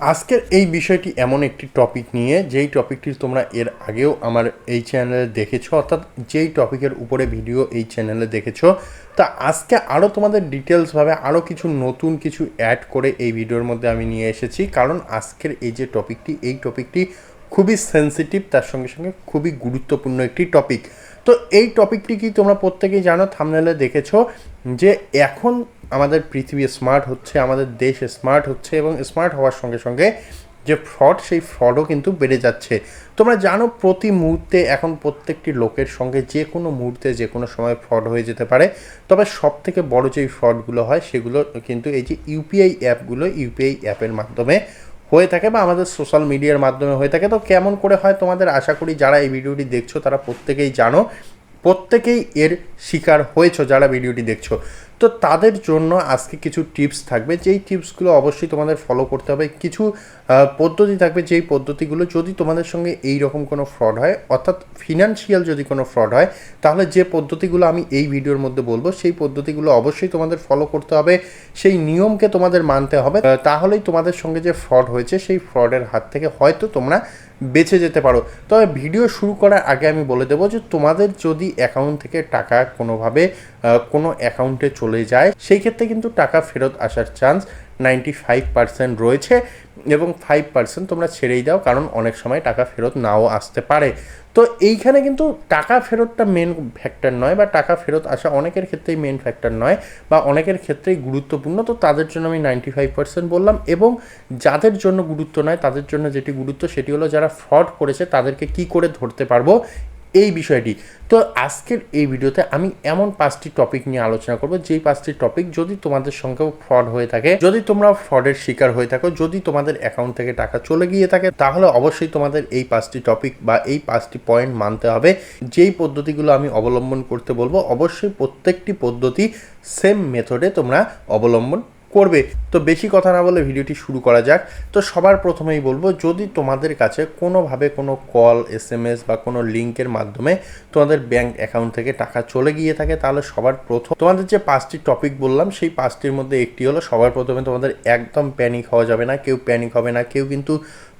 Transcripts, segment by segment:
আজকের এই বিষয়টি এমন একটি টপিক নিয়ে, যেই টপিকটি তোমরা এর আগেও আমার এই চ্যানেলে দেখেছ, অর্থাৎ যেই টপিকের উপরে ভিডিও এই চ্যানেলে দেখেছ, তা আজকে আরও তোমাদের ডিটেলসভাবে আরও কিছু নতুন কিছু অ্যাড করে এই ভিডিওর মধ্যে আমি নিয়ে এসেছি। কারণ আজকের এই যে টপিকটি এই টপিকটি খুবই সেন্সিটিভ তার সঙ্গে সঙ্গে খুবই গুরুত্বপূর্ণ একটি টপিক তো এই টপিকটি কি তোমরা প্রত্যেকেই জানো থামনেলে দেখেছ, যে এখন আমাদের পৃথিবী স্মার্ট হচ্ছে, আমাদের দেশ স্মার্ট হচ্ছে এবং স্মার্ট হওয়ার সঙ্গে সঙ্গে যে ফ্রড সেই ফ্রডও কিন্তু বেড়ে যাচ্ছে। তোমরা জানো প্রতি মুহূর্তে এখন প্রত্যেকটি লোকের সঙ্গে যে কোনো মুহূর্তে যে কোনো সময় ফ্রড হয়ে যেতে পারে। তবে সব থেকে বড় যেই ফ্রডগুলো হয়, সেগুলো কিন্তু এই যে ইউপিআই অ্যাপগুলো ইউপিআই অ্যাপের মাধ্যমে হয়ে থাকে বা আমাদের সোশ্যাল মিডিয়ার মাধ্যমে হয়ে থাকে। তো কেমন করে হয় তোমাদের আশা করি যারা এই ভিডিওটি দেখছ, তারা প্রত্যেকেই জানো। প্রত্যেকেই এর শিকার হয়েছো যারা ভিডিওটি দেখছ। তো তাদের জন্য আজকে কিছু টিপস থাকবে। যেই টিপসগুলো অবশ্যই তোমাদের ফলো করতে হবে। কিছু পদ্ধতি থাকবে যেই পদ্ধতিগুলো যদি তোমাদের সঙ্গে এই রকম কোনো ফ্রড হয়, অর্থাৎ ফিনান্সিয়াল যদি কোনো ফ্রড হয়, তাহলে যে পদ্ধতিগুলো আমি এই ভিডিওর মধ্যে বলব, সেই পদ্ধতিগুলো অবশ্যই তোমাদের ফলো করতে হবে। সেই নিয়মকে তোমাদের মানতে হবে। তাহলেই তোমাদের সঙ্গে যে ফ্রড হয়েছে, সেই ফ্রডের হাত থেকে হয়তো তোমরা বেঁচে যেতে পারো। তবে ভিডিও শুরু করার আগে আমি বলে দেবো যে তোমাদের যদি অ্যাকাউন্ট থেকে টাকা কোনোভাবে কোনো অ্যাকাউন্টে চলে যায়। সেই ক্ষেত্রে কিন্তু টাকা ফেরত আসার চান্স নাইনটি ফাইভ পার্সেন্ট রয়েছে এবং ফাইভ পার্সেন্ট তোমরা ছেড়েই দাও, কারণ অনেক সময় টাকা ফেরত নাও আসতে পারে। তো এইখানে কিন্তু টাকা ফেরতটা মেন ফ্যাক্টর নয় বা টাকা ফেরত আসা অনেকের ক্ষেত্রেই মেন ফ্যাক্টর নয় বা অনেকের ক্ষেত্রেই গুরুত্বপূর্ণ। তো তাদের জন্য আমি নাইনটি ফাইভ পার্সেন্ট বললাম এবং যাদের জন্য গুরুত্ব নয়, তাদের জন্য যেটি গুরুত্ব সেটি হলো যারা ফ্রড করেছে তাদেরকে কি করে ধরতে পারব এই বিষয়টি। তো আজকের এই ভিডিওতে আমি এমন পাঁচটি টপিক নিয়ে আলোচনা করব। যেই পাঁচটি টপিক যদি তোমাদের সঙ্গেও ফ্রড হয়ে থাকে, যদি তোমরা ফ্রডের শিকার হয়ে থাকো, যদি তোমাদের অ্যাকাউন্ট থেকে টাকা চলে গিয়ে থাকে, তাহলে অবশ্যই তোমাদের এই পাঁচটি টপিক বা এই পাঁচটি পয়েন্ট মানতে হবে। যেই পদ্ধতিগুলো আমি অবলম্বন করতে বলব, অবশ্যই প্রত্যেকটি পদ্ধতি সেম মেথডে তোমরা অবলম্বন করবে। তো বেশি কথা না বলে ভিডিওটি শুরু করা যাক। তো সবার প্রথমেই বলব, যদি তোমাদের কাছে কোনোভাবে কোনো কল এস এম এস বা কোনো লিঙ্কের মাধ্যমে তোমাদের ব্যাংক অ্যাকাউন্ট থেকে টাকা চলে গিয়ে থাকে, তাহলে সবার প্রথম তোমাদের যে পাঁচটি টপিক বললাম, সেই পাঁচটির মধ্যে একটি হলো, সবার প্রথমে তোমাদের একদম প্যানিক হওয়া যাবে না, কেউ প্যানিক হবে না, কেউ কিন্তু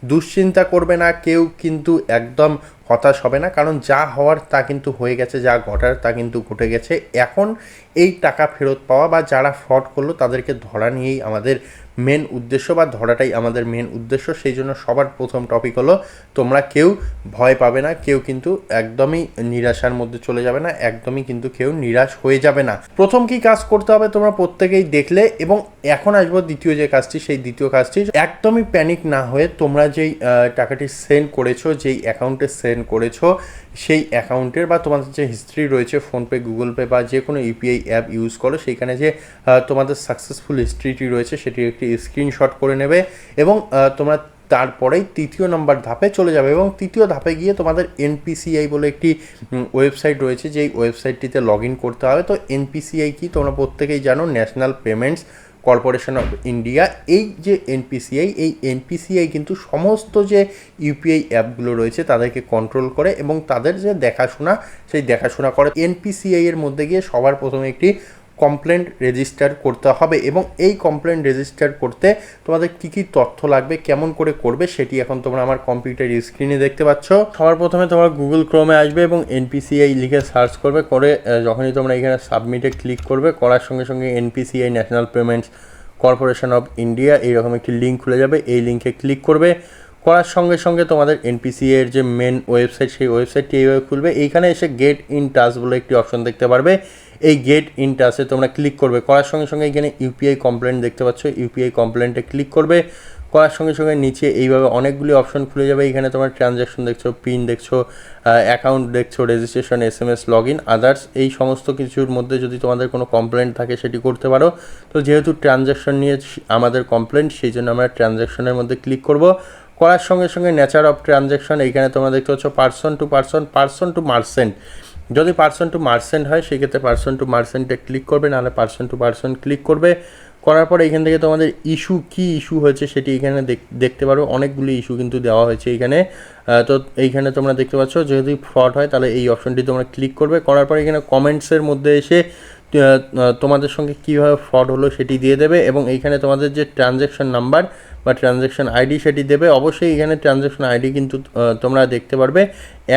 দুশ্চিন্তা করবে না, কেউ কিন্তু একদম হতাশ হবে না, কারণ যা হওয়ার তা কিন্তু হয়ে গেছে, যা ঘটার তা কিন্তু ঘটে গেছে। এখন এই টাকা ফেরত পাওয়া বা যারা ফ্রড করল তাদেরকে ধরা নিয়েই আমাদের মেন উদ্দেশ্য বা ধরাটাই আমাদের মেন উদ্দেশ্য, সেই জন্য সবার প্রথম টপিক হলো, তোমরা কেউ ভয় পাবে না, কেউ কিন্তু একদমই নিরাশার মধ্যে চলে যাবে না, একদমই কিন্তু কেউ নিরাশ হয়ে যাবে না। প্রথম কি কাজ করতে হবে তোমরা প্রত্যেকেই দেখলে, এবং এখন আসব দ্বিতীয় যে কাজটি, সেই দ্বিতীয় কাজটি। একদমই প্যানিক না হয়ে তোমরা যেই টাকাটি সেন্ড করেছ, যেই অ্যাকাউন্টে সেন্ড করেছ সেই অ্যাকাউন্টের বা তোমাদের যে হিস্ট্রি রয়েছে ফোনপে গুগল পে বা যে কোনো ইউপিআই অ্যাপ ইউজ করো, সেইখানে যে তোমাদের সাকসেসফুল হিস্ট্রিটি রয়েছে, সেটির একটি স্ক্রিনশট করে নেবে এবং তোমরা তারপরেই তৃতীয় নম্বর ধাপে চলে যাবে এবং তৃতীয় ধাপে গিয়ে তোমাদের এনপিসিআই বলে একটি ওয়েবসাইট রয়েছে, যেই ওয়েবসাইটটিতে লগ ইন করতে হবে। তো এনপিসিআই কি? তোমরা প্রত্যেকেই জানো National Payments Corporation of India এই যে এনপিসিআই এই এনপিসিআই কিন্তু সমস্ত যে ইউপিআই অ্যাপগুলো রয়েছে তাদেরকে কন্ট্রোল করে এবং তাদের যে দেখাশোনা, সেই দেখাশোনা করে এনপিসিআই এর মধ্যে গিয়ে সবার প্রথমে একটি কমপ্লেন্ট রেজিস্টার করতে হবে এবং এই কমপ্লেন্ট রেজিস্টার করতে তোমাদের কি কি তথ্য লাগবে, কেমন করে করবে সেটি এখন তোমরা আমার কম্পিউটার স্ক্রিনে দেখতে পাচ্ছ। সবার প্রথমে তোমরা গুগল ক্রোমে আসবে এবং এনপিসিআই লিখে সার্চ করবে, করে যখনই তোমরা এখানে সাবমিটে ক্লিক করবে, করার সঙ্গে সঙ্গে NPCI National Payments Corporation of India এইরকম একটি লিঙ্ক খুলে যাবে, এই লিঙ্কে ক্লিক করবে, করার সঙ্গে সঙ্গে তোমাদের এনপিসি এর যে মেন ওয়েবসাইট সেই ওয়েবসাইটটি এইভাবে খুলবে, এইখানে এসে গেট ইন টাচ বলে একটি অপশন দেখতে পারবে। এই গেট ইন টাচে তোমরা ক্লিক করবে। করার সঙ্গে সঙ্গে এখানে ইউপিআই কমপ্লেন দেখতে পাচ্ছ। ইউপিআই কমপ্লেন্টে ক্লিক করবে। করার সঙ্গে সঙ্গে নিচে এইভাবে অনেকগুলি অপশন খুলে যাবে। এখানে তোমার ট্রানজ্যাকশন দেখছ পিন দেখছ অ্যাকাউন্ট দেখছ registration S M S log in others এই সমস্ত কিছুর মধ্যে যদি তোমাদের কোনো কমপ্লেন্ট থাকে সেটি করতে পারো। তো যেহেতু ট্রানজ্যাকশন নিয়ে আমাদের কমপ্লেন্ট সেই জন্য আমরা ট্রানজ্যাকশনের মধ্যে ক্লিক করব। করার সঙ্গে সঙ্গে নেচার অফ ট্রানজ্যাকশন এইখানে তোমরা দেখতে পাচ্ছ person to person person to merchant যদি পার্সন টু মার্সেন্ট হয়, সেক্ষেত্রে পার্সন টু মার্সেন্টে ক্লিক করবে, নাহলে পার্সন টু পার্সন ক্লিক করবে। করার পরে এখান থেকে তোমাদের ইস্যু, কি ইস্যু হয়েছে সেটি এখানে দেখ- দেখতে পারো। অনেকগুলি ইস্যু কিন্তু দেওয়া হয়েছে এখানে। তো এইখানে তোমরা দেখতে পাচ্ছ যদি ফ্রড হয়, তাহলে এই অপশনটি তোমরা ক্লিক করবে। করার পরে এখানে কমেন্টসের মধ্যে এসে তোমাদের সঙ্গে কীভাবে ফ্রড হলো সেটি দিয়ে দেবে। এবং এইখানে তোমাদের যে ট্রানজ্যাকশন নাম্বার বা ট্রানজ্যাকশন আইডি সেটি দেবে, অবশ্যই এখানে ট্রানজ্যাকশন আইডি কিন্তু তোমরা দেখতে পারবে,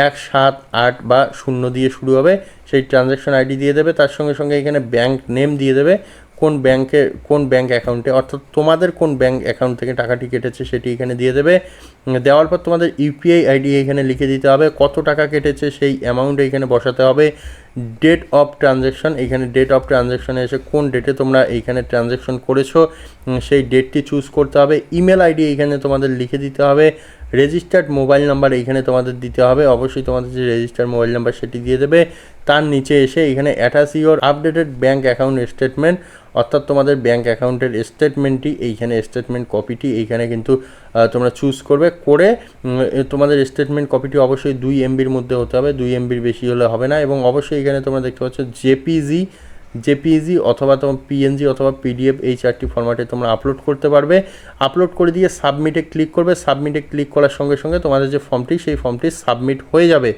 এক, সাত, আট বা শূন্য দিয়ে শুরু হবে, সেই ট্রানজ্যাকশন আইডি দিয়ে দেবে, তার সঙ্গে সঙ্গে এখানে ব্যাংক নেম দিয়ে দেবে, কোন ব্যাংকে কোন ব্যাংক অ্যাকাউন্টে অর্থাৎ তোমাদের কোন ব্যাংক অ্যাকাউন্ট থেকে টাকাটি কেটেছে সেটি এখানে দিয়ে দেবে দেওয়ার পর তোমাদের ইউপিআই আইডি এখানে লিখে দিতে হবে, কত টাকা কেটেছে সেই অ্যামাউন্ট এখানে বসাতে হবে ডেট অফ ট্রানজ্যাকশন এখানে ডেট অফ ট্রানজ্যাকশনে এসে কোন ডেটে তোমরা এইখানে ট্রানজ্যাকশন করেছ সেই ডেটটি চুজ করতে হবে। ইমেল আইডি এখানে তোমাদের লিখে দিতে হবে। রেজিস্টার্ড মোবাইল নাম্বার এইখানে তোমাদের দিতে হবে। অবশ্যই তোমাদের যে রেজিস্টার্ড মোবাইল নাম্বার সেটি দিয়ে দেবে। তার নিচে এসে এখানে attach your updated bank account statement অর্থাৎ তোমাদের ব্যাঙ্ক অ্যাকাউন্টের স্টেটমেন্টটি এইখানে স্টেটমেন্ট কপিটি এইখানে কিন্তু তোমরা চুজ করবে, করে তোমাদের স্টেটমেন্ট কপিটি অবশ্যই দুই এমবির মধ্যে হতে হবে, দুই এমবির বেশি হলে হবে না এবং অবশ্যই এখানে তোমরা দেখতে পাচ্ছ জেপিজি জেপিজি অথবা তোমার পিএনজি অথবা পিডিএফ এই চারটি ফরম্যাটে তোমরা আপলোড করতে পারবে। আপলোড করে দিয়ে সাবমিটে ক্লিক করবে সাবমিটে ক্লিক করার সঙ্গে সঙ্গে তোমাদের যে ফর্মটি সেই ফর্মটি সাবমিট হয়ে যাবে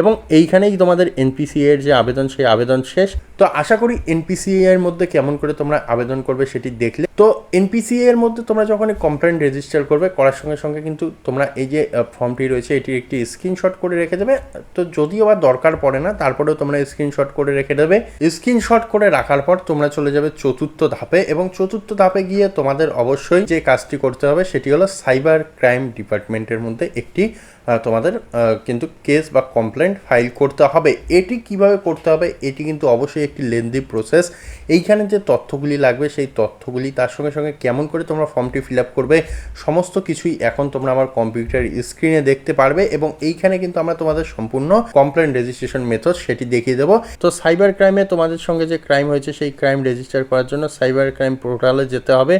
এবং এইখানেই তোমাদের এনপিসিএ এর যে আবেদন, সেই আবেদন শেষ। তো আশা করি এনপিসিএ এর মধ্যে কেমন করে তোমরা আবেদন করবে সেটি দেখলে। তো এনপিসিএ এর মধ্যে তোমরা যখন কমপ্লেন রেজিস্টার করবে, করার সঙ্গে সঙ্গে কিন্তু তোমরা এই যে ফর্মটি রয়েছে, এটির একটি স্ক্রিনশট করে রেখে দেবে। তো যদিও বা দরকার পড়ে না, তারপরেও তোমরা স্ক্রিনশট করে রেখে দেবে। স্ক্রিনশট করে রাখার পর তোমরা চলে যাবে চতুর্থ ধাপে এবং চতুর্থ ধাপে গিয়ে তোমাদের অবশ্যই যে কাজটি করতে হবে, সেটি হলো সাইবার ক্রাইম ডিপার্টমেন্টের মধ্যে একটি তোমাদের কিন্তু কেস বা কমপ্লেন্ট ফাইল করতে হবে। এটি কীভাবে করতে হবে? এটি কিন্তু অবশ্যই একটি লেন্দি প্রসেস এইখানে যে তথ্যগুলি লাগবে, সেই তথ্যগুলি তার সঙ্গে সঙ্গে কেমন করে তোমরা ফর্মটি ফিল আপ করবে, সমস্ত কিছুই এখন তোমরা আমার কম্পিউটার স্ক্রিনে দেখতে পারবে এবং এইখানে কিন্তু আমরা তোমাদের সম্পূর্ণ কমপ্লেন রেজিস্ট্রেশন মেথড সেটি দেখিয়ে দেবো। তো সাইবার ক্রাইমে তোমাদের সঙ্গে যে ক্রাইম হয়েছে, সেই ক্রাইম রেজিস্টার করার জন্য সাইবার ক্রাইম পোর্টালে যেতে হবে।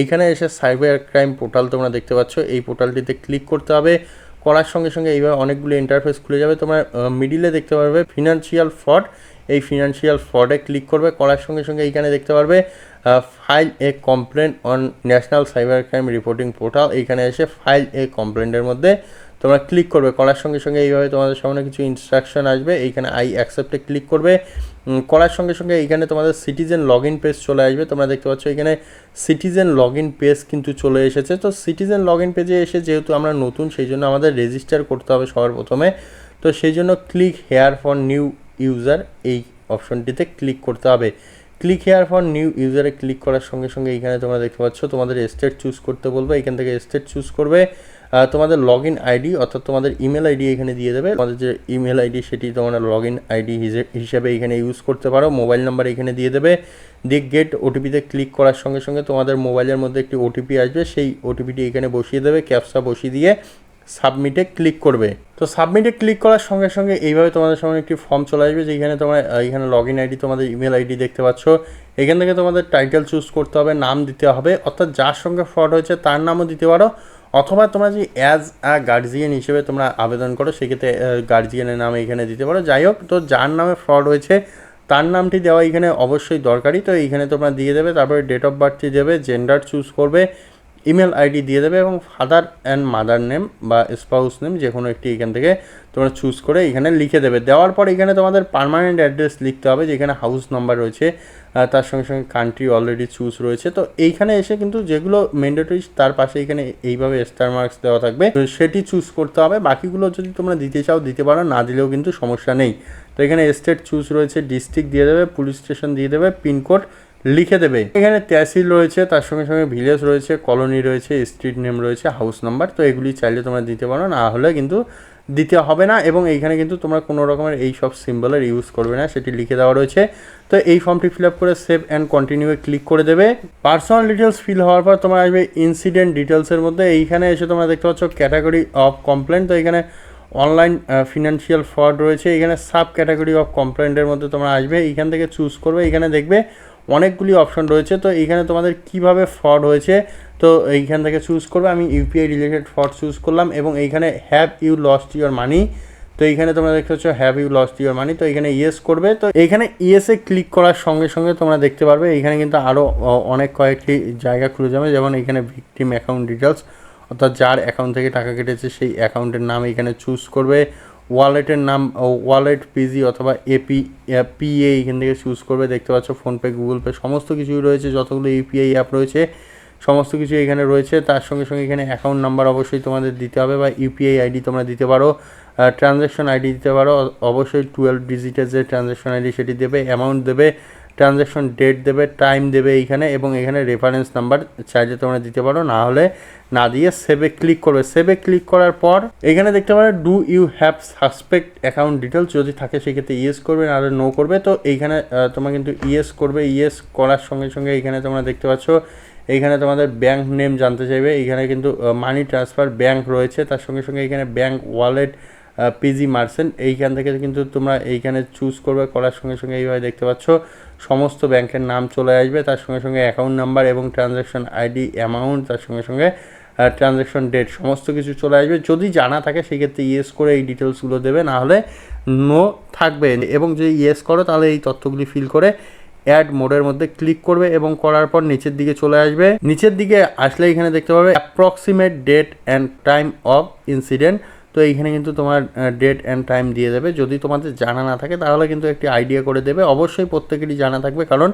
এইখানে এসে সাইবার ক্রাইম পোর্টাল তোমরা দেখতে পাচ্ছ। এই পোর্টালটিতে ক্লিক করতে হবে। করার সঙ্গে সঙ্গে এইভাবে অনেকগুলি ইন্টারফেস খুলে যাবে। তোমার মিডিলে দেখতে পারবে ফিনান্সিয়াল ফ্রড এই ফিনান্সিয়াল ফ্রডে ক্লিক করবে, করার সঙ্গে সঙ্গে এইখানে দেখতে পারবে file a complain on national cyber crime reporting portal এইখানে এসে ফাইল এ কমপ্লেন্টের মধ্যে তোমরা ক্লিক করবে। করার সঙ্গে সঙ্গে এইভাবে তোমাদের সামনে কিছু ইনস্ট্রাকশন আসবে। এইখানে আই অ্যাকসেপ্টে ক্লিক করবে। করার সঙ্গে সঙ্গে এইখানে তোমাদের সিটিজেন লগ ইন পেজ চলে আসবে। তোমরা দেখতে পাচ্ছ এখানে সিটিজেন লগ ইন পেজ কিন্তু চলে এসেছে। তো সিটিজেন লগ ইন পেজে এসে যেহেতু আমরা নতুন, সেই জন্য আমাদের রেজিস্টার করতে হবে সবার প্রথমে। তো সেই জন্য click here for new user এই অপশনটিতে ক্লিক করতে হবে। ক্লিক হেয়ার ফর নিউ ইউজারে ক্লিক করার সঙ্গে সঙ্গে এখানে তোমরা দেখতে পাচ্ছ, তোমাদের স্টেট চুজ করতে বলবে। এখান থেকে স্টেট চুজ করবে। তোমাদের লগ ইন আইডি অর্থাৎ তোমাদের ইমেল আইডি এখানে দিয়ে দেবে। তোমাদের যে ইমেল আইডি সেটি তোমরা লগ ইন আইডি হিসেবে এখানে ইউজ করতে পারো। মোবাইল নাম্বার এখানে দিয়ে দেবে। দিয়ে গেট ওটিপিতে ক্লিক করার সঙ্গে সঙ্গে তোমাদের মোবাইলের মধ্যে একটি ওটিপি আসবে। সেই ওটিপিটি এখানে বসিয়ে দেবে। ক্যাপসা বসিয়ে দিয়ে সাবমিটে ক্লিক করবে। তো সাবমিটে ক্লিক করার সঙ্গে সঙ্গে এইভাবে তোমাদের সামনে একটি ফর্ম চলে আসবে যেখানে তোমার এখানে লগ ইন আইডি তোমাদের ইমেল আইডি দেখতে পাচ্ছ। এখান থেকে তোমাদের টাইটেল চুজ করতে হবে, নাম দিতে হবে, অর্থাৎ যার সঙ্গে ফ্রড হয়েছে তার নামও দিতে পারো। অথবা তোমরা যে অ্যাজ আ গার্জিয়ান হিসেবে তোমরা আবেদন করো, সেক্ষেত্রে গার্জিয়ানের নাম এখানে দিতে পারো। যাই হোক, তো যার নামে ফ্রড হয়েছে তার নামটি দেওয়া এখানে অবশ্যই দরকারি। তো এইখানে তোমরা দিয়ে দেবে, তারপরে ডেট অফ বার্থটি দেবে জেন্ডার চুজ করবে। ইমেল আইডি দিয়ে দেবে এবং ফাদার অ্যান্ড মাদার নেম বা স্পাউস নেম যে কোনো একটি এখান থেকে তোমরা চুজ করে এখানে লিখে দেবে। দেওয়ার পর এখানে তোমাদের পার্মানেন্ট অ্যাড্রেস লিখতে হবে, যেখানে হাউস নাম্বার রয়েছে তার সঙ্গে সঙ্গে কান্ট্রি অলরেডি চুজ রয়েছে। তো এইখানে এসে কিন্তু যেগুলো ম্যান্ডেটরি তার পাশে এখানে এইভাবে স্টার মার্কস দেওয়া থাকবে সেটি চুজ করতে হবে। বাকিগুলো যদি তোমরা দিতে চাও, দিতে পারো, না দিলেও কিন্তু সমস্যা নেই। তো এখানে স্টেট চুজ রয়েছে ডিস্ট্রিক্ট দিয়ে দেবে পুলিশ স্টেশন দিয়ে দেবে পিনকোড লিখে দেবে। এখানে তহসিল রয়েছে, তার সঙ্গে সঙ্গে ভিলেজ রয়েছে, কলোনি রয়েছে, স্ট্রিট নেম রয়েছে, হাউস নাম্বার। তো এগুলি চাইলে তোমরা দিতে পারো, না হলে কিন্তু দিতে হবে না এবং এইখানে কিন্তু তোমরা কোনো রকমের এই সব সিম্বলের ইউজ করবে না, সেটি লিখে দেওয়া রয়েছে। তো এই ফর্মটি ফিল আপ করে সেভ অ্যান্ড কন্টিনিউ ক্লিক করে দেবে। পার্সোনাল ডিটেলস ফিল হওয়ার পর তোমার আসবে ইনসিডেন্ট ডিটেলসের মধ্যে। এইখানে এসে তোমরা দেখতে পাচ্ছ ক্যাটাগরি অফ কমপ্লেন তো এখানে অনলাইন ফিনান্সিয়াল ফ্রড রয়েছে। এখানে সাব ক্যাটাগরি অফ কমপ্লেন্টের মধ্যে তোমরা আসবে। এইখান থেকে চুজ করবে। এখানে দেখবে অনেকগুলি অপশন রয়েছে। তো এইখানে তোমাদের কীভাবে ফ্রড হয়েছে, তো এইখান থেকে চুজ করবে। আমি ইউপিআই রিলেটেড ফ্রড চুজ করলাম এবং এইখানে have you lost your money তো এইখানে তোমরা দেখতে পাচ্ছ have you lost your money তো এখানে ইয়েস করবে। তো এইখানে ইয়েসে ক্লিক করার সঙ্গে সঙ্গে তোমরা দেখতে পারবে এখানে কিন্তু আরও অনেক কয়েকটি জায়গা খুলে যাবে। যেমন এখানে ভিকটিম অ্যাকাউন্ট ডিটেলস অর্থাৎ যার অ্যাকাউন্ট থেকে টাকা কেটেছে সেই অ্যাকাউন্টের নাম এখানে চুজ করবে। ওয়ালেটের নাম ওয়ালেট পিজি অথবা এপি পিএ এখান থেকে চুজ করবে। দেখতে পাচ্ছ ফোনপে গুগল পে সমস্ত কিছুই রয়েছে। যতগুলো ইউপিআই অ্যাপ রয়েছে, সমস্ত কিছু এখানে রয়েছে। তার সঙ্গে সঙ্গে এখানে অ্যাকাউন্ট নাম্বার অবশ্যই তোমাদের দিতে হবে বা ইউপিআই আইডি তোমরা দিতে পারো। ট্রানজ্যাকশন আইডি দিতে পারো। অবশ্যই টুয়েলভ ডিজিটের যে ট্রানজ্যাকশন আইডি সেটি দেবে অ্যামাউন্ট দেবে। ট্রানজ্যাকশন ডেট দেবে টাইম দেবে এইখানে এবং এখানে রেফারেন্স নাম্বার চাইলে তোমরা দিতে পারো, না হলে না দিয়ে সেভে ক্লিক করবে। সেভে ক্লিক করার পর এখানে দেখতে পারো do you have suspect account details যদি থাকে সেক্ষেত্রে ইয়েস করবে, না হলে নো করবে। তো এইখানে তোমরা কিন্তু ইয়েস করবে। ইয়েস করার সঙ্গে সঙ্গে এইখানে তোমরা দেখতে পাচ্ছ এইখানে তোমাদের ব্যাংক নেম জানতে চাইবে। এইখানে কিন্তু মানি ট্রান্সফার ব্যাংক রয়েছে। তার সঙ্গে সঙ্গে এখানে ব্যাংক ওয়ালেট পিজি মার্সেন্ট এইখান থেকে কিন্তু তোমরা এইখানে চুজ করবে। করার সঙ্গে সঙ্গে এইভাবে দেখতে পাচ্ছ সমস্ত ব্যাংকের নাম চলে আসবে, তার সঙ্গে সঙ্গে অ্যাকাউন্ট নাম্বার এবং ট্রানজ্যাকশন আইডি অ্যামাউন্ট তার সঙ্গে সঙ্গে ট্রানজ্যাকশন ডেট সমস্ত কিছু চলে আসবে। যদি জানা থাকে, সেক্ষেত্রে ইয়েস করে এই ডিটেলসগুলো দেবে, না হলে নো থাকবে। এবং যদি ইয়েস করো, তাহলে এই তথ্যগুলি ফিল করে অ্যাড মোডের মধ্যে ক্লিক করবে এবং করার পর নিচের দিকে চলে আসবে। নিচের দিকে আসলে এখানে দেখতে পাবে approximate date and time of incident তো এইখানে কিন্তু তোমার ডেট অ্যান্ড টাইম দিয়ে দেবে। যদি তোমাদের জানা না থাকে, তাহলে কিন্তু একটি আইডিয়া করে দেবে। অবশ্যই প্রত্যেকেরই জানা থাকবে, কারণ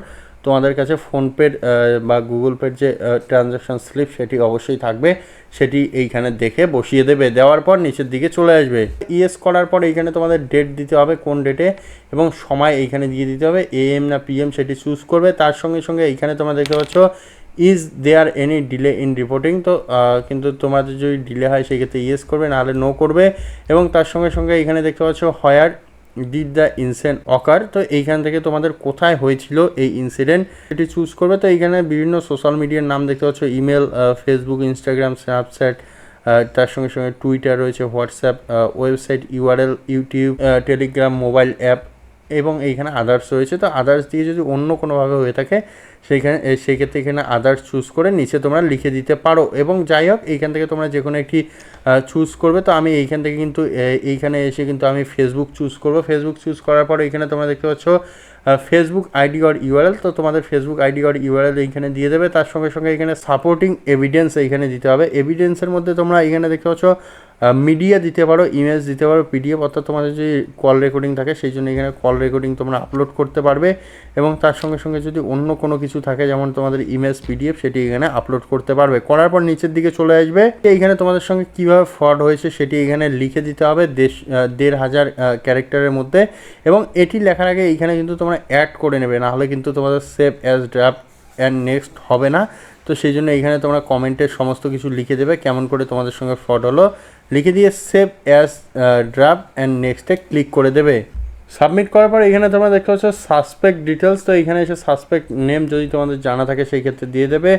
তোমাদের কাছে ফোনপের বা গুগল পের যে ট্রানজ্যাকশন স্লিপ সেটি অবশ্যই থাকবে। সেটি এইখানে দেখে বসিয়ে দেবে। দেওয়ার পর নিচের দিকে চলে আসবে। ইএস করার পর এইখানে তোমাদের ডেট দিতে হবে, কোন ডেটে এবং সময় এইখানে দিয়ে দিতে হবে। এএম না পিএম সেটি চুজ করবে। তার সঙ্গে সঙ্গে এইখানে তোমরা দেখতে পাচ্ছ is there any delay in reporting তো কিন্তু তোমাদের যদি ডিলে হয়, সেক্ষেত্রে ইয়েস করবে, নাহলে নো করবে। এবং তার সঙ্গে সঙ্গে এখানে দেখতে পাচ্ছ where did the incident occur তো, এইখান থেকে তোমাদের কোথায় হয়েছিল এই ইনসিডেন্ট এটি চুজ করবে। তো, এইখানে বিভিন্ন সোশ্যাল মিডিয়ার নাম দেখতে পাচ্ছ ইমেল ফেসবুক ইনস্টাগ্রাম স্ন্যাপচ্যাট তার সঙ্গে সঙ্গে টুইটার রয়েছে WhatsApp website URL YouTube Telegram mobile app এবং এইখানে আদার্স রয়েছে। তো আদার্স দিয়ে যদি অন্য কোনোভাবে হয়ে থাকে সেইখানে সেই ক্ষেত্রে এখানে আদার্স চুজ করে নিচে তোমরা লিখে দিতে পারো। এবং যাই হোক, এইখান থেকে তোমরা যে কোনো একটি চুজ করবে। তো আমি এইখান থেকে কিন্তু এইখানে এসে কিন্তু আমি ফেসবুক চুজ করব। ফেসবুক চুজ করার পর এখানে তোমরা দেখতে পাচ্ছ ফেসবুক আইডি অর ইউআরএল তো তোমাদের ফেসবুক আইডি অর ইউআরএল এইখানে দিয়ে দেবে। তার সঙ্গে সঙ্গে এখানে সাপোর্টিং এভিডেন্স এইখানে দিতে হবে। এভিডেন্সের মধ্যে তোমরা এখানে দেখতে পাচ্ছ মিডিয়া দিতে পারো ইমেজ দিতে পারো পিডিএফ অর্থাৎ তোমাদের যদি কল রেকর্ডিং থাকে, সেই জন্য এখানে কল রেকর্ডিং তোমরা আপলোড করতে পারবে। এবং তার সঙ্গে সঙ্গে যদি অন্য কোনো কিছু থাকে, যেমন তোমাদের ইমেজ পিডিএফ সেটি এখানে আপলোড করতে পারবে। করার পর নিচের দিকে চলে আসবে। এইখানে তোমাদের সঙ্গে কীভাবে ফ্রড হয়েছে সেটি এখানে লিখে দিতে হবে দেশ দেড় হাজার ক্যারেক্টারের মধ্যে। এবং এটি লেখার আগে এইখানে কিন্তু তোমরা অ্যাড করে নেবে, না হলে কিন্তু তোমাদের save as draft and next হবে না। তো সেই জন্য এইখানে তোমরা কমেন্টের সমস্ত কিছু লিখে দেবে, কেমন করে তোমাদের সঙ্গে ফ্রড হলো। লিখে দিয়ে সেভ অ্যাজ ড্রাফট অ্যান্ড নেক্সটে ক্লিক করে দেবে। সাবমিট করার পর এখানে তোমরা দেখতে পাচ্ছ সাসপেক্ট ডিটেলস তো এখানে এসে সাসপেক্ট নেম যদি তোমাদের জানা থাকে সেই ক্ষেত্রে দিয়ে দেবে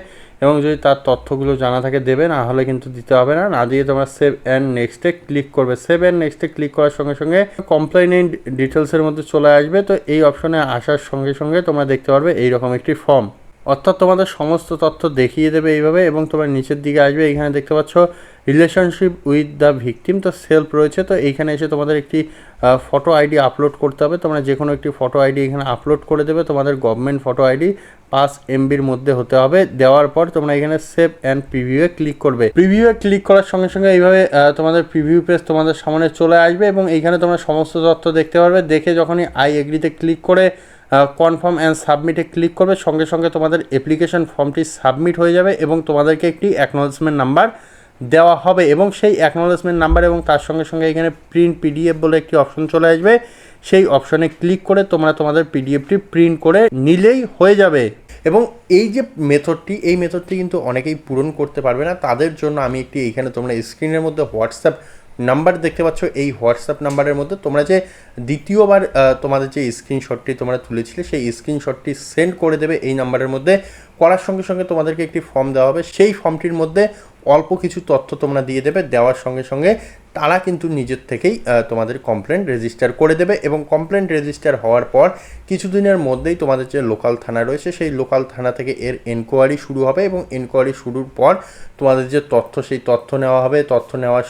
এবং যদি তার তথ্যগুলো জানা থাকে দেবে, না হলে কিন্তু দিতে হবে না। না দিয়ে তোমরা সেভ অ্যান্ড নেক্সটে ক্লিক করবে। সেভ অ্যান্ড নেক্সটে ক্লিক করার সঙ্গে সঙ্গে কমপ্লেনেন্ট ডিটেলসের মধ্যে চলে আসবে। তো এই অপশনে আসার সঙ্গে সঙ্গে তোমরা দেখতে পারবে এইরকম একটি ফর্ম অর্থাৎ তোমাদের সমস্ত তথ্য দেখিয়ে দেবে এইভাবে এবং তোমার নিচের দিকে আসবে। এখানে দেখতে পাচ্ছ রিলেশনশিপ উইথ দ্য ভিকটিম তো সেলফ রয়েছে, তো এইখানে এসে তোমাদের একটি ফটো আইডি আপলোড করতে হবে। তোমরা যে কোনো একটি ফটো আইডি এখানে আপলোড করে দেবে, তোমাদের গভর্নমেন্ট ফটো আইডি পাঁচ এমবির মধ্যে হতে হবে। দেওয়ার পর তোমরা এখানে সেভ অ্যান্ড প্রিভিউয়ে ক্লিক করবে। প্রিভিউয়ে ক্লিক করার সঙ্গে সঙ্গে এইভাবে তোমাদের প্রিভিউ পেজ তোমাদের সামনে চলে আসবে এবং এইখানে তোমরা সমস্ত তথ্য দেখতে পারবে। দেখে যখনই আই এগ্রিতে ক্লিক করে কনফার্ম অ্যান্ড সাবমিটে ক্লিক করবে, সঙ্গে সঙ্গে তোমাদের অ্যাপ্লিকেশন ফর্মটি সাবমিট হয়ে যাবে এবং তোমাদেরকে একটি অ্যাকনোলেজমেন্ট নাম্বার দেওয়া হবে এবং সেই অ্যাকনোলেজমেন্ট নাম্বার এবং তার সঙ্গে সঙ্গে এখানে প্রিন্ট পিডিএফ বলে একটি অপশন চলে আসবে। সেই অপশনে ক্লিক করে তোমরা তোমাদের পিডিএফটি প্রিন্ট করে নিলেই হয়ে যাবে। এবং এই যে মেথডটি এই মেথডটি কিন্তু অনেকেই পূরণ করতে পারবে না। তাদের জন্য আমি একটি এইখানে তোমরা স্ক্রিনের মধ্যে হোয়াটসঅ্যাপ নাম্বার দেখতে পাচ্ছ। এই হোয়াটসঅ্যাপ নাম্বারের মধ্যে তোমরা যে দ্বিতীয়বার তোমাদের যে স্ক্রিনশটটি তোমরা তুলেছিলে, সেই স্ক্রিনশটটি সেন্ড করে দেবে এই নাম্বারের মধ্যে। করার সঙ্গে সঙ্গে তোমাদেরকে একটি ফর্ম দেওয়া হবে। সেই ফর্মটির মধ্যে অল্প কিছু তথ্য তোমরা দিয়ে দেবে, দেওয়ার সঙ্গে সঙ্গে তারা কিন্তু নিজের থেকেই তোমাদের কমপ্লেন রেজিস্টার করে দেবে এবং কমপ্লেন রেজিস্টার হওয়ার পর কিছুদিনের মধ্যেই তোমাদের যে লোকাল থানা রয়েছে, সেই লোকাল থানা থেকে এর এনকোয়ারি শুরু হবে এবং এনকোয়ারি শুরুর পর তোমাদের যে তথ্য, সেই তথ্য নেওয়া হবে। তথ্য নেওয়ার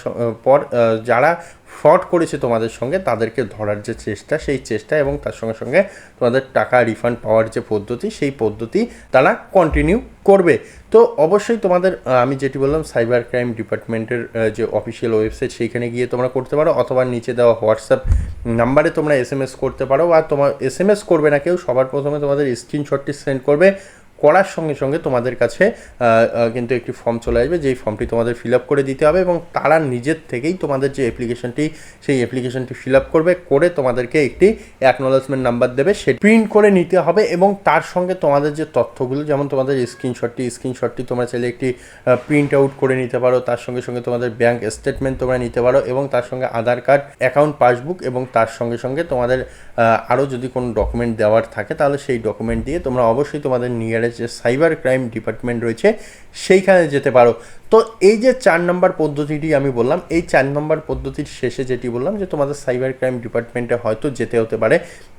পর যারা ফ্রড করেছে তোমাদের সঙ্গে, তাদেরকে ধরার যে চেষ্টা, সেই চেষ্টা এবং তার সঙ্গে সঙ্গে তোমাদের টাকা রিফান্ড পাওয়ার যে পদ্ধতি, সেই পদ্ধতি তারা কন্টিনিউ করবে। তো অবশ্যই তোমাদের আমি যেটি বললাম সাইবার ক্রাইম ডিপার্টমেন্টের যে অফিসিয়াল ওয়েবসাইট সেইখানে গিয়ে তোমরা করতে পারো, অথবা নিচে দেওয়া হোয়াটসঅ্যাপ নাম্বারে তোমরা এস করতে পারো বা তোমার এস করবে না কেউ, সবার প্রথমে তোমাদের স্ক্রিনশটটি সেন্ড করবে। করার সঙ্গে সঙ্গে তোমাদের কাছে কিন্তু একটি ফর্ম চলে আসবে, যেই ফর্মটি তোমাদের ফিল আপ করে দিতে হবে এবং তারা নিজের থেকেই তোমাদের যে অ্যাপ্লিকেশনটি সেই অ্যাপ্লিকেশনটি ফিল আপ করবে, করে তোমাদেরকে একটি অ্যাকনোলেজমেন্ট নাম্বার দেবে সে প্রিন্ট করে নিতে হবে এবং তার সঙ্গে তোমাদের যে তথ্যগুলো, যেমন তোমাদের স্ক্রিনশটটি স্ক্রিনশটটি তোমরা চাইলে একটি প্রিন্ট আউট করে নিতে পারো, তার সঙ্গে সঙ্গে তোমাদের ব্যাংক স্টেটমেন্ট তোমরা নিতে পারো এবং তার সঙ্গে আধার কার্ড অ্যাকাউন্ট পাসবুক এবং তার সঙ্গে সঙ্গে তোমাদের আরও যদি কোনো ডকুমেন্ট দেওয়ার থাকে, তাহলে সেই ডকুমেন্ট দিয়ে তোমরা অবশ্যই তোমাদের নিয়ারেস্ট যে সাইবার ক্রাইম ডিপার্টমেন্ট রয়েছে, সেইখানে যেতে পারো। তো এই যে চার নম্বর পদ্ধতিটি আমি বললাম, এই চার নম্বর পদ্ধতির শেষে যেটি বললাম যে তোমাদের সাইবার ক্রাইম ডিপার্টমেন্টে হয়তো যেতে হতে পারে।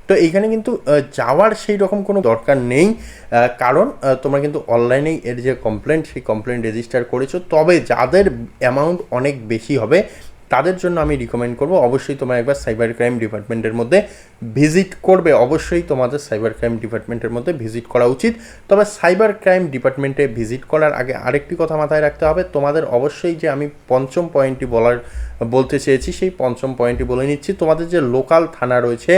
তো এইখানে কিন্তু যাওয়ার সেই রকম কোনো দরকার নেই কারণ তোমরা কিন্তু অনলাইনেই এর যে কমপ্লেন্ট, সেই কমপ্লেন্ট রেজিস্টার করেছ। তবে যাদের অ্যামাউন্ট অনেক বেশি হবে তাদের জন্য আমি রিকমেন্ড করব। অবশ্যই তোমরা একবার সাইবার ক্রাইম ডিপার্টমেন্টের মধ্যে ভিজিট করবে। অবশ্যই তোমাদের সাইবার ক্রাইম ডিপার্টমেন্টের মধ্যে ভিজিট করা উচিত। তবে সাইবার ক্রাইম ডিপার্টমেন্টে ভিজিট করার আগে আরেকটি কথা মাথায় রাখতে হবে। তোমাদের অবশ্যই যে আমি পঞ্চম পয়েন্টটি বলার বলতে চেয়েছি, সেই পঞ্চম পয়েন্টটি বলে নিচ্ছি। তোমাদের যে লোকাল থানা রয়েছে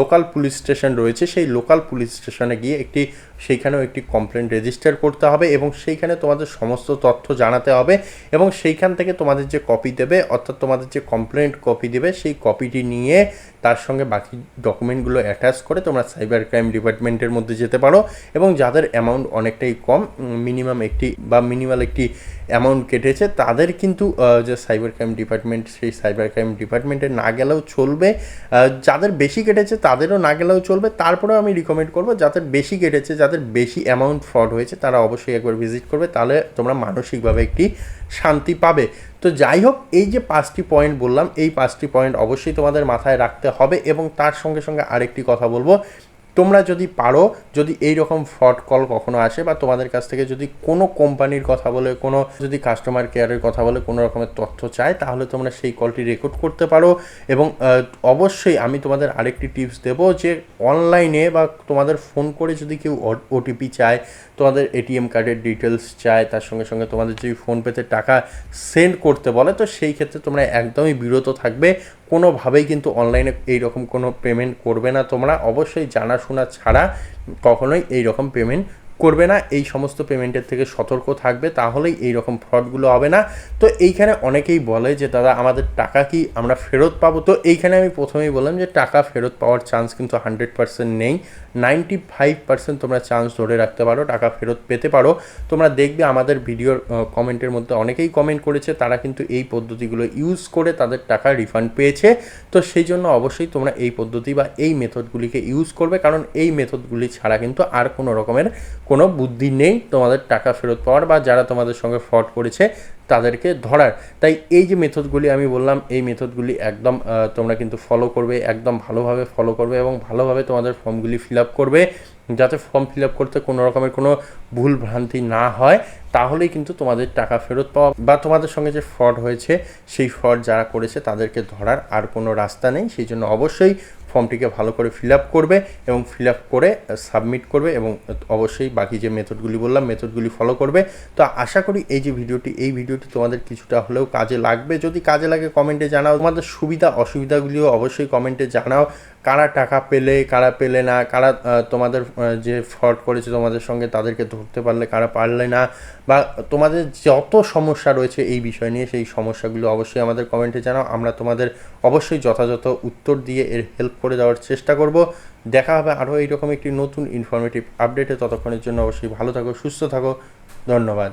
লোকাল পুলিশ স্টেশন রয়েছে, সেই লোকাল পুলিশ স্টেশনে গিয়ে একটি, সেইখানেও একটি কমপ্লেন রেজিস্টার করতে হবে এবং সেইখানে তোমাদের সমস্ত তথ্য জানাতে হবে এবং সেইখান থেকে তোমাদের যে কপি দেবে, অর্থাৎ তোমাদের যে কমপ্লেন্ট কপি দেবে, সেই কপিটি নিয়ে তার সঙ্গে বাকি ডকুমেন্টগুলো অ্যাটাচ করে তোমরা সাইবার ক্রাইম ডিপার্টমেন্টের মধ্যে যেতে পারো এবং যাদের অ্যামাউন্ট অনেকটাই কম মিনিমাম একটি বা মিনিমাল একটি অ্যামাউন্ট কেটেছে, তাদের কিন্তু যে সাইবার ক্রাইম ডিপার্টমেন্ট সেই সাইবার ক্রাইম ডিপার্টমেন্টে না গেলেও চলবে। যাদের বেশি কেটেছে, তাদেরও না গেলেও চলবে। তারপরেও আমি রিকমেন্ড করব, যাদের বেশি কেটেছে, যাদের বেশি অ্যামাউন্ট ফ্রড হয়েছে, তারা অবশ্যই একবার ভিজিট করবে, তাহলে তোমরা মানসিকভাবে একটি শান্তি পাবে। তো যাই হোক, এই যে পাঁচটি পয়েন্ট বললাম, এই পাঁচটি পয়েন্ট অবশ্যই তোমাদের মাথায় রাখতে হবে এবং তার সঙ্গে সঙ্গে আরেকটি কথা বলব। তোমরা যদি পারো, যদি এই রকম ফ্রড কল কখনো আসে বা তোমাদের কাছ থেকে যদি কোনো কোম্পানির কথা বলে, কোনো যদি কাস্টমার কেয়ারের কথা বলে কোনো রকমের তথ্য চায়, তাহলে তোমরা সেই কলটি রেকর্ড করতে পারো এবং অবশ্যই আমি তোমাদের আরেকটি টিপস দেব যে অনলাইনে বা তোমাদের ফোন করে যদি কেউ ওটিপি চায় তোমাদের এটিএম কার্ডের ডিটেলস চায় তার সঙ্গে সঙ্গে তোমাদের যদি ফোনপেতে টাকা সেন্ড করতে বলে, তো সেই ক্ষেত্রে তোমরা একদমই বিরত থাকবে। কোনোভাবেই কিন্তু অনলাইনে এইরকম কোনো পেমেন্ট করবে না তোমরা। অবশ্যই জানাশোনা ছাড়া কখনোই এই রকম পেমেন্ট করবে না। এই সমস্ত পেমেন্টের থেকে সতর্ক থাকবে, তাহলেই এই রকম ফ্রডগুলো হবে না। তো এইখানে অনেকেই বলে যে, দাদা, আমাদের টাকা কি আমরা ফেরত পাবো? তো এইখানে আমি প্রথমেই বললাম যে, টাকা ফেরত পাওয়ার চান্স কিন্তু হান্ড্রেড পার্সেন্ট নেই। নাইনটি ফাইভ পার্সেন্ট তোমরা চান্স ধরে রাখতে পারো, টাকা ফেরত পেতে পারো। তোমরা দেখবে আমাদের ভিডিওর কমেন্টের মধ্যে অনেকেই কমেন্ট করেছে, তারা কিন্তু এই পদ্ধতিগুলো ইউজ করে তাদের টাকা রিফান্ড পেয়েছে। তো সেই জন্য অবশ্যই তোমরা এই পদ্ধতি বা এই মেথডগুলিকে ইউজ করবে, কারণ এই মেথডগুলি ছাড়া কিন্তু আর কোনো রকমের কোনো বুদ্ধি নেই তোমাদের টাকা ফেরত পাওয়ার বা যারা তোমাদের সঙ্গে ফ্রড করেছে তাদেরকে ধরার। তাই এই যে মেথডগুলি আমি বললাম, এই মেথডগুলি একদম তোমরা কিন্তু ফলো করবে, একদম ভালোভাবে ফলো করবে এবং ভালোভাবে তোমাদের ফর্মগুলি ফিল আপ করবে। যাতে ফর্ম ফিল আপ করতে কোনো রকমের কোনো ভুল ভ্রান্তি না হয়, তাহলেই কিন্তু তোমাদের টাকা ফেরত পাওয়া বা তোমাদের সঙ্গে যে ফ্রড হয়েছে, সেই ফ্রড যারা করেছে তাদেরকে ধরার আর কোনো রাস্তা নেই। সেই জন্য অবশ্যই ফর্মটিকে ভালো করে ফিল আপ করবে এবং ফিল আপ করে সাবমিট করবে এবং অবশ্যই বাকি যে মেথডগুলি বললাম মেথডগুলি ফলো করবে। তো আশা করি এই যে ভিডিওটি, এই ভিডিওটি তোমাদের কিছুটা হলেও কাজে লাগবে। যদি কাজে লাগে কমেন্টে জানাও। তোমাদের সুবিধা, অসুবিধাগুলিও অবশ্যই কমেন্টে জানাও। কারা টাকা পেলে, কারা পেলে না, কারা তোমাদের যে ফ্রড করেছে তোমাদের সঙ্গে তাদেরকে ধরতে পারলে কারা পারলে না, বা তোমাদের যত সমস্যা রয়েছে এই বিষয় নিয়ে সেই সমস্যাগুলো অবশ্যই আমাদের কমেন্টে জানাও। আমরা তোমাদের অবশ্যই যথাযথ উত্তর দিয়ে এর হেল্প করে দেওয়ার চেষ্টা করব। দেখা হবে আরও এইরকম একটি নতুন ইনফরমেটিভ আপডেটে ততক্ষণের জন্য অবশ্যই ভালো থাকো, সুস্থ থাকো। ধন্যবাদ।